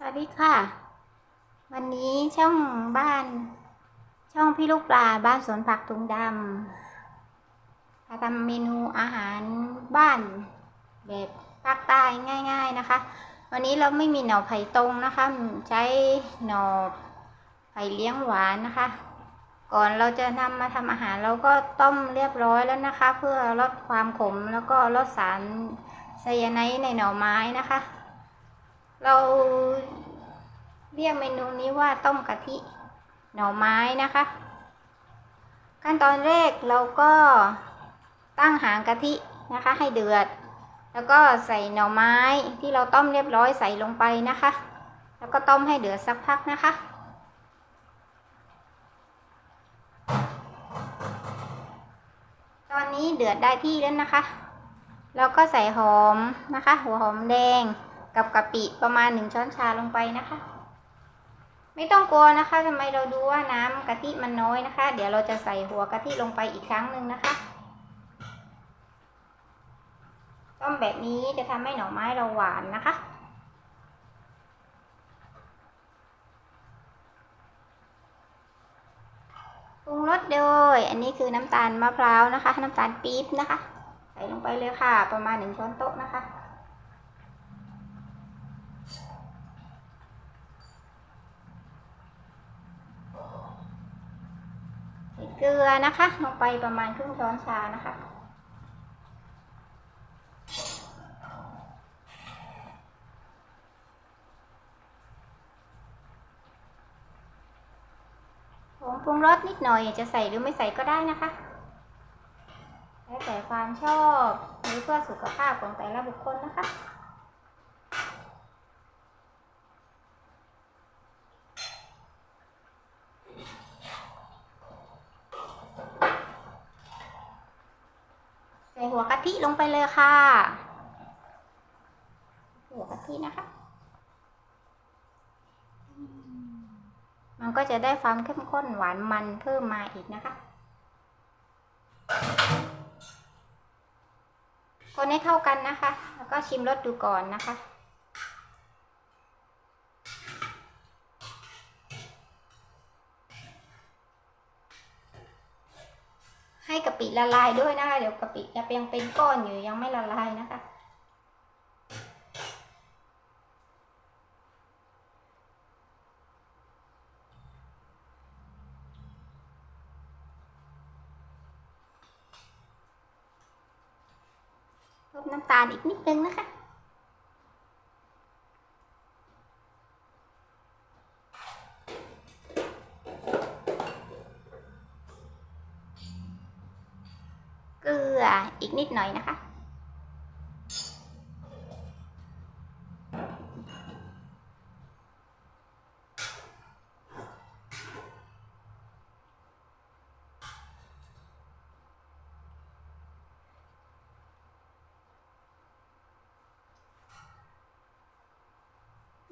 สวัสดีค่ะ วันนี้ช่องบ้าน ช่องพี่ลูกปลาบ้านสวนผักถุงดำมาทำเมนูอาหารบ้านแบบภาคใต้ง่าย ๆนะคะ วันนี้เราไม่มีหน่อไผ่ตรงนะคะ ใช้หน่อไผ่เลี้ยงหวานนะคะ ก่อนเราจะนำมาทำอาหารเราก็ต้มเรียบร้อยแล้วนะคะ เพื่อลดความขมแล้วก็ลดสารไซยาไนด์ในหน่อไม้นะคะ เราเรียกเมนูนี้ว่าต้มกะทิหน่อไม้นะคะ ขั้นตอนแรกเราก็ตั้งหางกะทินะคะให้เดือด แล้วก็ใส่หน่อไม้ที่เราต้มเรียบร้อยใส่ลงไปนะคะ แล้วก็ต้มให้เดือดสักพักนะคะ ตอนนี้เดือดได้ที่แล้วนะคะ เราก็ใส่หอมนะคะ หัวหอมแดง กับกะปิประมาณหนึ่งช้อนชาลงไปนะคะ ไม่ต้องกลัวนะคะทำไมเราดูว่าน้ำกะทิมันน้อยนะคะ เดี๋ยวเราจะใส่หัวกะทิลงไปอีกครั้งหนึ่งนะคะต้มแบบนี้จะทำให้หน่อไม้เราหวานนะคะ ปรุงรสโดย อันนี้คือน้ำตาลมะพร้าวนะคะ น้ำตาลปี๊บนะคะ ใส่ลงไปเลยค่ะ ประมาณหนึ่งช้อนโต๊ะนะคะ เกลือนะคะลงไปประมาณครึ่งช้อนชานะคะ ผงปรุงรสนิดหน่อยจะใส่หรือไม่ใส่ก็ได้นะคะแล้วแต่ความชอบหรือเพื่อสุขภาพของแต่ละบุคคลนะคะ หัวกะทิลงไปเลยค่ะ หัวกะทินะคะ มันก็จะได้ความเข้มข้นหวานมันเพิ่มมาอีกนะคะคนให้เข้ากันนะคะ แล้วก็ชิมรสดูก่อนนะคะ ปิละลายด้วยนะคะ เดี๋ยวกะปิจะยังเป็นก้อนอยู่ยังไม่ละลายนะคะ ลดน้ำตาลอีกนิดนึงนะคะ ลืออีกนิดหน่อยนะคะ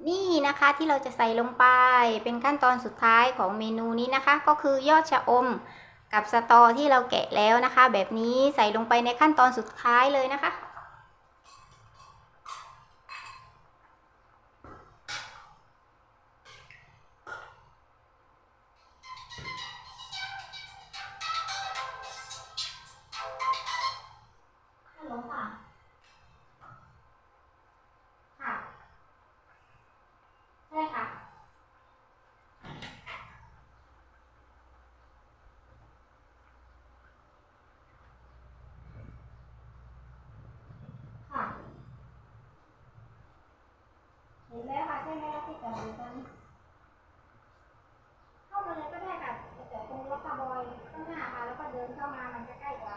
นี่นะคะที่เราจะใส่ลงไปเป็นขั้นตอนสุดท้ายของเมนูนี้นะคะ ก็คือยอดชะอม กับสตอที่เราแกะแล้วนะคะ แบบนี้ใส่ลงไปในขั้นตอนสุดท้ายเลยนะคะ ตอนนี้เข้ามาเลยก็ได้ค่ะแต่ตรงรถคาร์บอยข้างหน้าค่ะ แล้วก็เดินเข้ามามันจะใกล้กว่า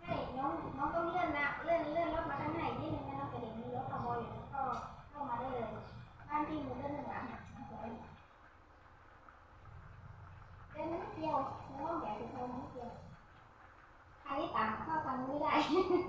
ใช่น้องน้องต้องเลื่อนนะเลื่อนเลื่อนรถมาข้างในนิดนึงนะเราจะเห็นมีรถคาร์บอยอยู่ก็เข้ามาได้เลยบ้านที่มูเลื่อนหนึ่งหลังสวยเดินนิดเดียวแล้วก็แหวนถึงตรงนิดเดียวทางนี้ต่างเข้าทางนี้ไม่ได้ เห็น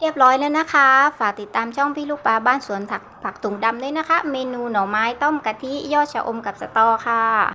เรียบร้อยแล้วนะคะ ฝากติดตามช่องพี่ลูกปลาบ้านสวนผักผักตุ่งดำด้วยนะคะ เมนูหน่อไม้ต้มกะทิยอดชะอมกับสตอค่ะ